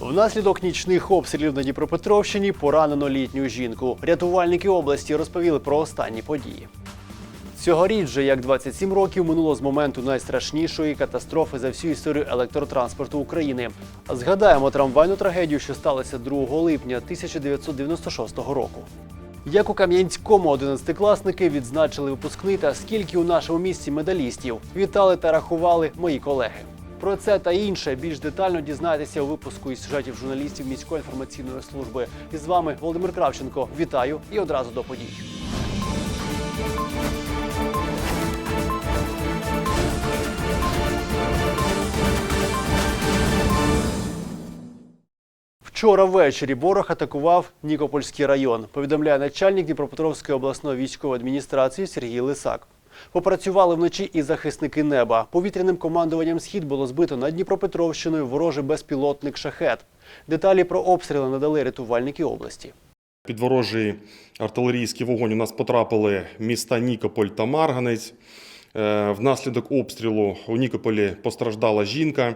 Внаслідок нічних обстрілів на Дніпропетровщині поранено літню жінку. Рятувальники області розповіли про останні події. Цьогоріч же як 27 років минуло з моменту найстрашнішої катастрофи за всю історію електротранспорту України. Згадаємо трамвайну трагедію, що сталася 2 липня 1996 року. Як у Кам'янському 11-класники відзначили випускний та скільки у нашому місті медалістів вітали та рахували мої колеги. Про це та інше більш детально дізнаєтеся у випуску із сюжетів журналістів міської інформаційної служби. І з вами Володимир Кравченко. Вітаю і одразу до подій. Вчора ввечері ворог атакував Нікопольський район. Повідомляє начальник Дніпропетровської обласної військової адміністрації Сергій Лисак. Попрацювали вночі і захисники неба. Повітряним командуванням схід було збито над Дніпропетровщиною ворожий безпілотник шахет. Деталі про обстріли надали рятувальники області. Під ворожий артилерійський вогонь у нас потрапили міста Нікополь та Марганець. Е, Внаслідок обстрілу у Нікополі постраждала жінка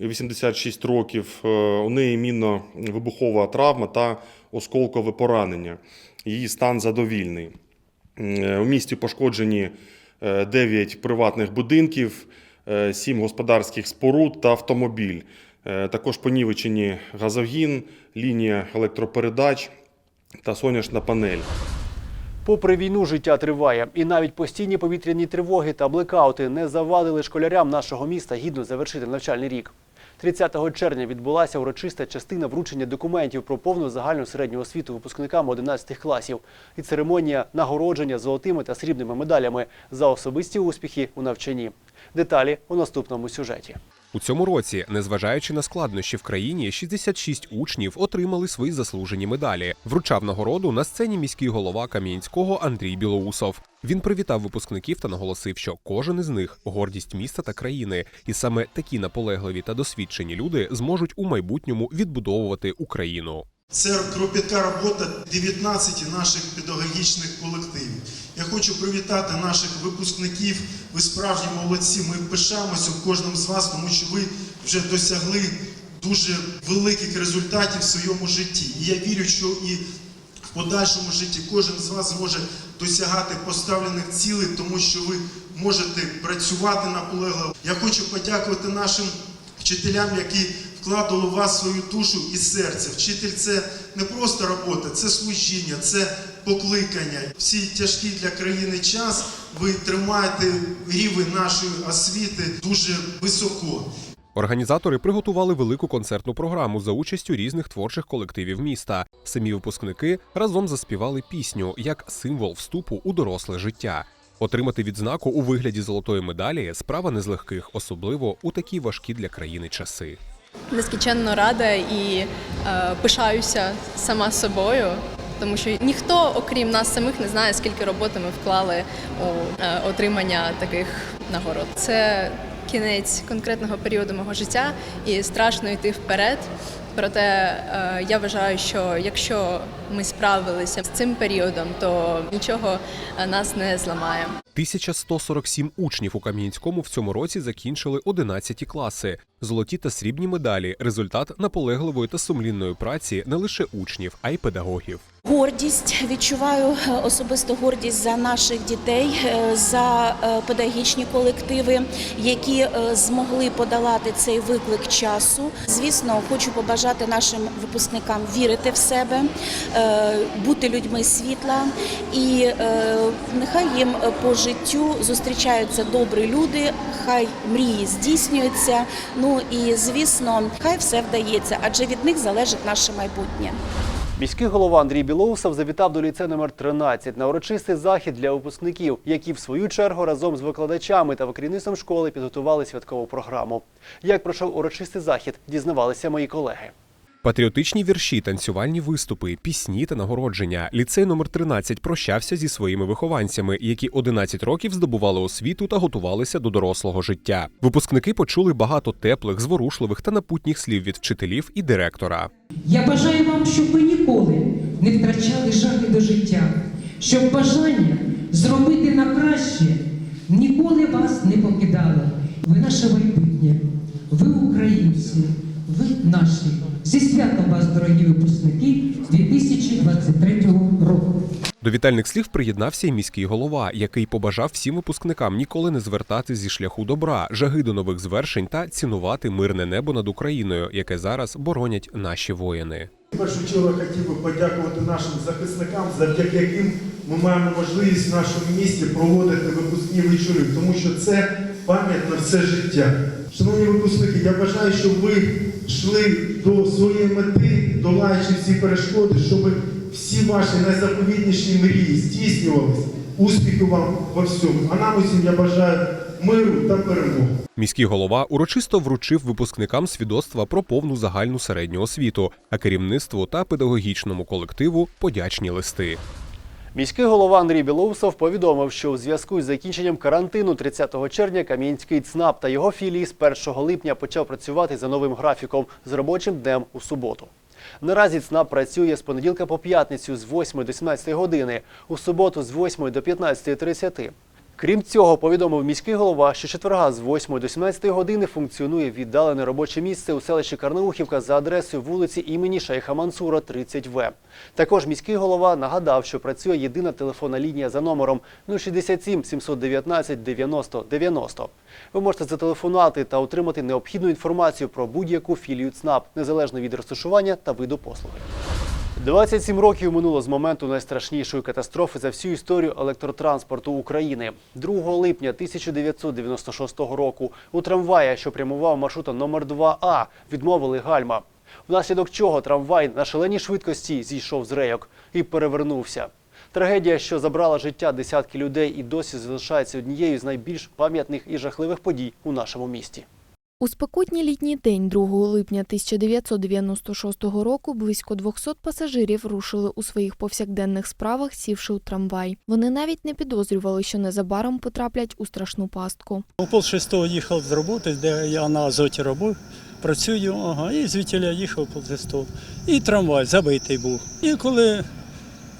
86 років. Е, У неї мінно-вибухова травма та осколкове поранення. Її стан задовільний. Е, У місті пошкоджені 9 приватних будинків, 7 господарських споруд та автомобіль. Е, Також понівечені газогін, лінія електропередач та сонячна панель. Попри війну, життя триває, і навіть постійні повітряні тривоги та блекаути не завадили школярям нашого міста гідно завершити навчальний рік. 30 червня відбулася урочиста частина вручення документів про повну загальну середню освіту випускникам 11 класів і церемонія нагородження золотими та срібними медалями за особисті успіхи у навчанні. Деталі у наступному сюжеті. У цьому році, незважаючи на складнощі в країні, 66 учнів отримали свої заслужені медалі. Вручав нагороду на сцені міський голова Кам'янського Андрій Білоусов. Він привітав випускників та наголосив, що кожен із них гордість міста та країни, і саме такі наполегливі та досвідчені люди зможуть у майбутньому відбудовувати Україну. Це кропітка робота 19 наших педагогічних колективів. Хочу привітати наших випускників. Ви справжні молодці. Ми пишаємося в кожному з вас, тому що ви вже досягли дуже великих результатів в своєму житті. І я вірю, що і в подальшому житті кожен з вас зможе досягати поставлених цілей, тому що ви можете працювати наполегливо. Я хочу подякувати нашим вчителям, які вкладали в вас свою душу і серце. Вчитель це не просто робота, це служіння, це покликання. Всі тяжкі для країни час ви тримаєте рівень нашої освіти дуже високо. Організатори приготували велику концертну програму за участю різних творчих колективів міста. Самі випускники разом заспівали пісню як символ вступу у доросле життя. Отримати відзнаку у вигляді золотої медалі справа не з легких, особливо у такі важкі для країни часи. нескінченно рада і е, пишаюся сама собою, тому що ніхто, окрім нас самих, не знає, скільки роботи ми вклали у е, отримання таких нагород. Це кінець конкретного періоду мого життя, і страшно йти вперед. Проте е, я вважаю, що якщо ми справилися з цим періодом, то нічого е, нас не зламає. 1147 учнів у Кам'янському в цьому році закінчили 11 класи. Золоті та срібні медалі результат наполегливої та сумлінної праці не лише учнів, а й педагогів. Гордість відчуваю е, особисто гордість за наших дітей, е, за педагогічні колективи, які змогли подолати цей виклик часу. Звісно, хочу побажати нашим випускникам вірити в себе, бути людьми світла, і е, нехай їм по життю зустрічаються добрі люди, хай мрії здійснюються. Ну і звісно, хай все вдається, адже від них залежить наше майбутнє. Міський голова Андрій Білоусов завітав до ліцею номер 13 на урочистий захід для випускників, які в свою чергу разом з викладачами та керівництвом школи підготували святкову програму. Як пройшов урочистий захід, дізнавалися мої колеги. Патріотичні вірші, танцювальні виступи, пісні та нагородження. Ліцей номер 13 прощався зі своїми вихованцями, які 11 років здобували освіту та готувалися до дорослого життя. Випускники почули багато теплих, зворушливих та напутніх слів від вчителів і директора. Я бажаю вам, щоб ви ніколи не втрачали жаги до життя, щоб бажання зробити на краще ніколи вас не покидало. Ви наше майбутнє, ви українці, ви наші Зі святом вас, дорогі випускники 2023 року! До вітальних слів приєднався й міський голова, який побажав всім випускникам ніколи не звертати зі шляху добра, жаги до нових звершень та цінувати мирне небо над Україною, яке зараз боронять наші воїни. В першу чергу я хотів би подякувати нашим захисникам, завдяки яким ми маємо можливість в нашому місті проводити випускні вечори, тому що це пам'ять на все життя. Шановні випускники, я бажаю, щоб ви йшли до своєї мети, долаючи всі перешкоди, щоб всі ваші найзаповітніші мрії здійснювалися. Успіху вам во всьому. А нам усім я бажаю миру та перемоги. Міський голова урочисто вручив випускникам свідоцтва про повну загальну середню освіту, а керівництву та педагогічному колективу подячні листи. Міський голова Андрій Білоусов повідомив, що у зв'язку з закінченням карантину 30 червня Кам'янський ЦНАП та його філії з 1 липня почав працювати за новим графіком з робочим днем у суботу. Наразі ЦНАП працює з понеділка по п'ятницю з 8 до 17 години, у суботу з 8 до 15.30. Крім цього, повідомив міський голова, що четверга з 8 до 17 години функціонує віддалене робоче місце у селищі Карнаухівка за адресою вулиці імені Шейха Мансура, 30В. Також міський голова нагадав, що працює єдина телефонна лінія за номером 067 719 90 90. Ви можете зателефонувати та отримати необхідну інформацію про будь-яку філію ЦНАП, незалежно від розташування та виду послуги. 27 років минуло з моменту найстрашнішої катастрофи за всю історію електротранспорту України. 2 липня 1996 року у трамвая, що прямував маршрутом номер 2А, відмовили гальма. Внаслідок чого трамвай на шаленій швидкості зійшов з рейок і перевернувся. Трагедія, що забрала життя десятки людей і досі залишається однією з найбільш пам'ятних і жахливих подій у нашому місті. У спекотній літній день 2 липня 1996 року близько 200 пасажирів рушили у своїх повсякденних справах, сівши у трамвай. Вони навіть не підозрювали, що незабаром потраплять у страшну пастку. У пол шестого їхав з роботи, де я на азоті робив, працюю, ага, і звідтіля їхав пол шестого. І трамвай забитий був. І коли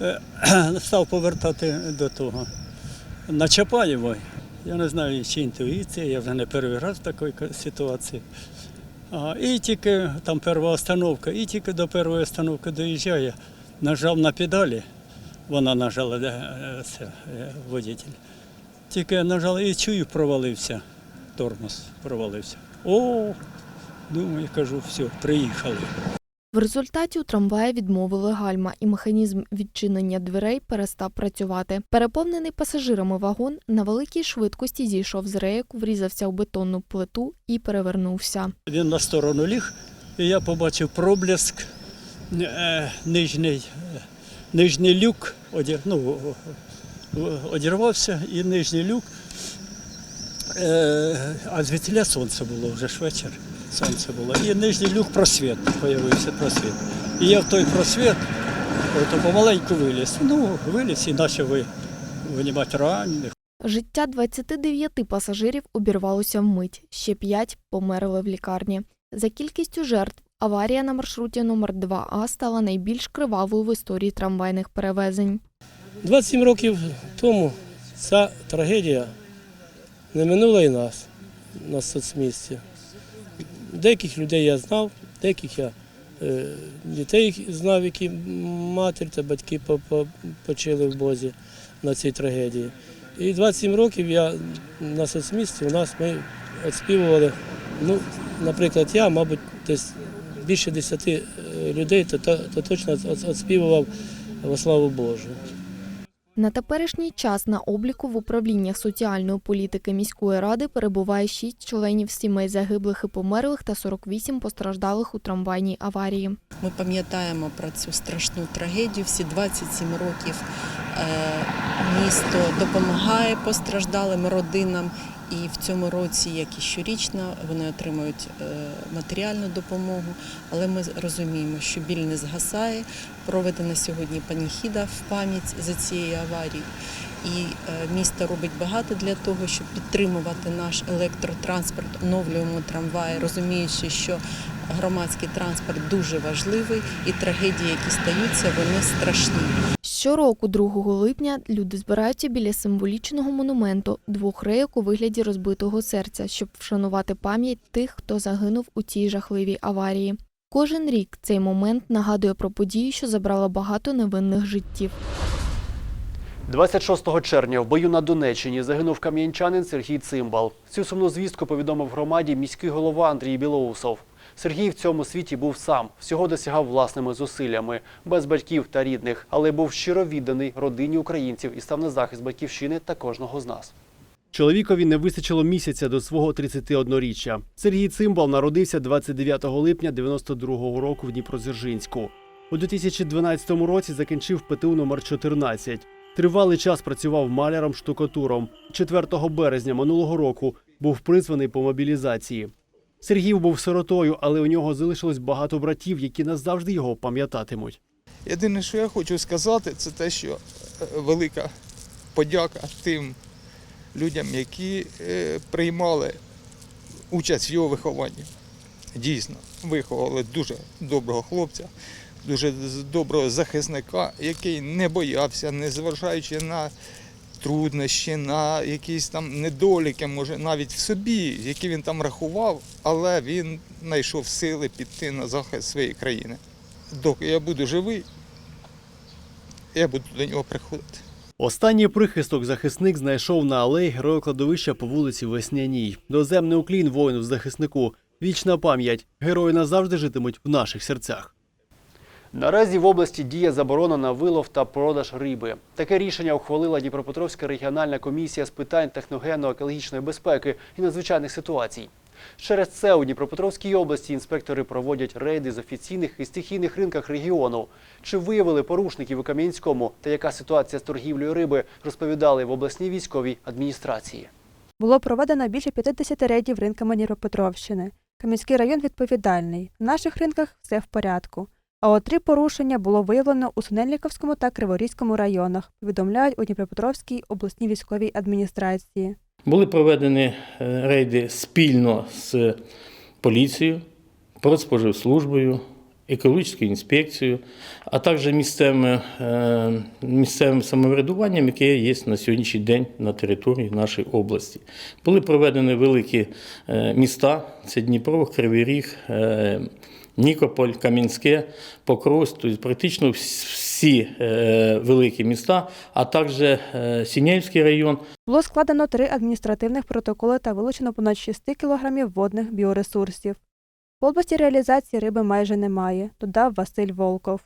е, став повертати до того на Чапаєво, я не знаю, чи інтуїція, я вже не перший раз в такій ситуації. А, і тільки там перша остановка, і тільки до першої остановки доїжджає, нажав на педалі, вона нажала, е, це, е, водитель. Тільки нажав і чую, провалився. Тормоз провалився. О, думаю, кажу, все, приїхали. В результаті у трамваї відмовили гальма, і механізм відчинення дверей перестав працювати. Переповнений пасажирами вагон на великій швидкості зійшов з рейок, врізався у бетонну плиту і перевернувся. Він на сторону ліг, і я побачив проблиск, е, нижній, е, нижній люк ну, одірвався, і нижній люк, е, а звідтіля сонце було вже ж вечір. Сонце було. І нижній люк просвіт, з'явився просвіт. І я в той просвіт ото помаленьку виліз. Ну, виліз і почав ви- винімати ранених. Життя 29 пасажирів обірвалося вмить. Ще 5 померли в лікарні. За кількістю жертв аварія на маршруті номер 2А стала найбільш кривавою в історії трамвайних перевезень. 27 років тому ця трагедія не минула і нас на соцмісті. Деяких людей я знав, деяких я е, дітей знав, які матір та батьки по- по- почили в Бозі на цій трагедії. І 27 років я на соцмісті у нас ми відспівували, ну, наприклад, я, мабуть, десь більше 10 е, людей, то, то, то точно відспівував во славу Божу. На теперішній час на обліку в управліннях соціальної політики міської ради перебуває 6 членів сімей загиблих і померлих та 48 постраждалих у трамвайній аварії. Ми пам'ятаємо про цю страшну трагедію. Всі 27 років е, місто допомагає постраждалим родинам. І в цьому році, як і щорічно, вони отримують е, матеріальну допомогу. Але ми розуміємо, що біль не згасає. Проведена сьогодні паніхіда в пам'ять за цією аварією. І е, місто робить багато для того, щоб підтримувати наш електротранспорт, оновлюємо трамваї, розуміючи, що громадський транспорт дуже важливий, і трагедії, які стаються, вони страшні. Щороку, 2 липня, люди збираються біля символічного монументу двох рейок у вигляді розбитого серця, щоб вшанувати пам'ять тих, хто загинув у цій жахливій аварії. Кожен рік цей момент нагадує про подію, що забрала багато невинних життів. 26 червня в бою на Донеччині загинув кам'янчанин Сергій Цимбал. Цю сумну звістку повідомив громаді міський голова Андрій Білоусов. Сергій в цьому світі був сам, всього досягав власними зусиллями, без батьків та рідних, але був щиро відданий родині українців і став на захист батьківщини та кожного з нас. Чоловікові не вистачило місяця до свого 31-річчя. Сергій Цимбал народився 29 липня 92-го року в Дніпродзержинську. У 2012 році закінчив ПТУ номер 14. Тривалий час працював маляром-штукатуром. 4 березня минулого року був призваний по мобілізації. Сергій був сиротою, але у нього залишилось багато братів, які назавжди його пам'ятатимуть. Єдине, що я хочу сказати, це те, що е, велика подяка тим людям, які е, приймали участь в його вихованні. Дійсно, виховали дуже доброго хлопця, дуже доброго захисника, який не боявся, незважаючи на труднощі, на якісь там недоліки, може навіть в собі, які він там рахував, але він знайшов сили піти на захист своєї країни. Доки я буду живий, я буду до нього приходити. Останній прихисток захисник знайшов на алеї героя кладовища по вулиці Весняній. Доземний уклін воїну захиснику. Вічна пам'ять. Герої назавжди житимуть в наших серцях. Наразі в області діє заборона на вилов та продаж риби. Таке рішення ухвалила Дніпропетровська регіональна комісія з питань техногенно-екологічної безпеки і надзвичайних ситуацій. Через це у Дніпропетровській області інспектори проводять рейди з офіційних і стихійних ринках регіону. Чи виявили порушників у Кам'янському та яка ситуація з торгівлею риби, розповідали в обласній військовій адміністрації. Було проведено більше 50 рейдів ринками Дніпропетровщини. Кам'янський район відповідальний. На наших ринках все в порядку. А от три порушення було виявлено у Сунельниковському та Криворізькому районах, повідомляють у Дніпропетровській обласній військовій адміністрації. Були проведені е, рейди спільно з поліцією, Продспоживслужбою, екологічною інспекцією, а також місцевим, е, місцевим самоврядуванням, яке є на сьогоднішній день на території нашої області. Були проведені великі е, міста: це Дніпро, Кривий Ріг, Нікополь, Кам'янське, Покрос, тобто практично всі е, великі міста, а також е, Сінєвський район. Було складено три адміністративних протоколи та вилучено понад 6 кілограмів водних біоресурсів. В області реалізації риби майже немає, додав Василь Волков.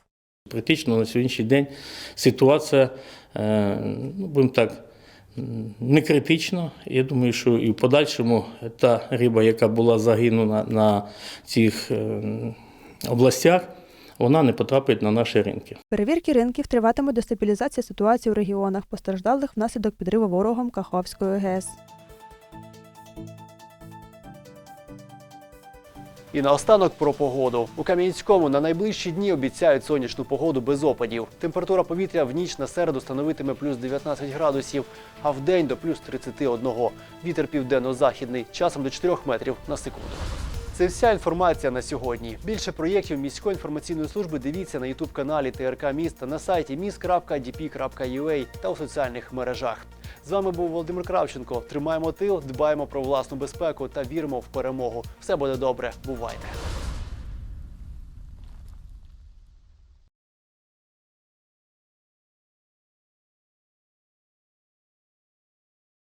Практично на сьогоднішній день ситуація, е, ну, будемо так, не критично. Я думаю, що і в подальшому та риба, яка була загинула на цих е, областях, вона не потрапить на наші ринки. Перевірки ринків триватимуть до стабілізації ситуації в регіонах, постраждалих внаслідок підриву ворогом Каховської ГЕС. І наостанок про погоду. У Кам'янському на найближчі дні обіцяють сонячну погоду без опадів. Температура повітря в ніч на середу становитиме плюс 19 градусів, а в день до плюс 31. Вітер південно-західний, часом до 4 метрів на секунду. Це вся інформація на сьогодні. Більше проєктів міської інформаційної служби дивіться на ютуб-каналі ТРК Міста на сайті mis.dp.ua та у соціальних мережах. З вами був Володимир Кравченко. Тримаємо тил, дбаємо про власну безпеку та віримо в перемогу. Все буде добре. Бувайте!